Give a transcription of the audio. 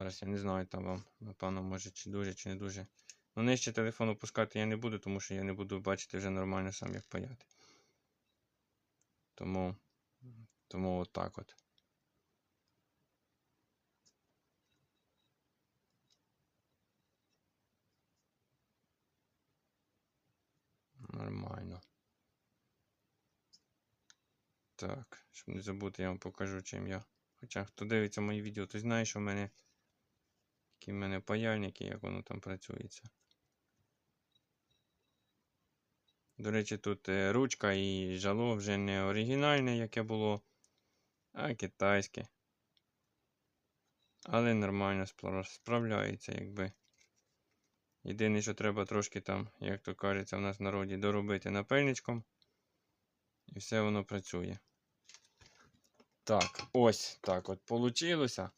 Зараз я не знаю там вам, напевно, може чи дуже, чи не дуже. Ну, нижче телефон опускати я не буду, тому що я не буду бачити вже нормально сам, як паяти. Тому, тому отак от. Нормально. Так, щоб не забути, я вам покажу, чим я. Хоча хто дивиться мої відео, той знає, що в мене які в мене паяльники, як воно там працюється. До речі, тут е, ручка і жало вже не оригінальне, яке було, а китайське. Але нормально справляється, якби. Єдине, що треба трошки там, як то кажеться, в нас в народі доробити напильничком. І все воно працює. Так, ось так от получилося.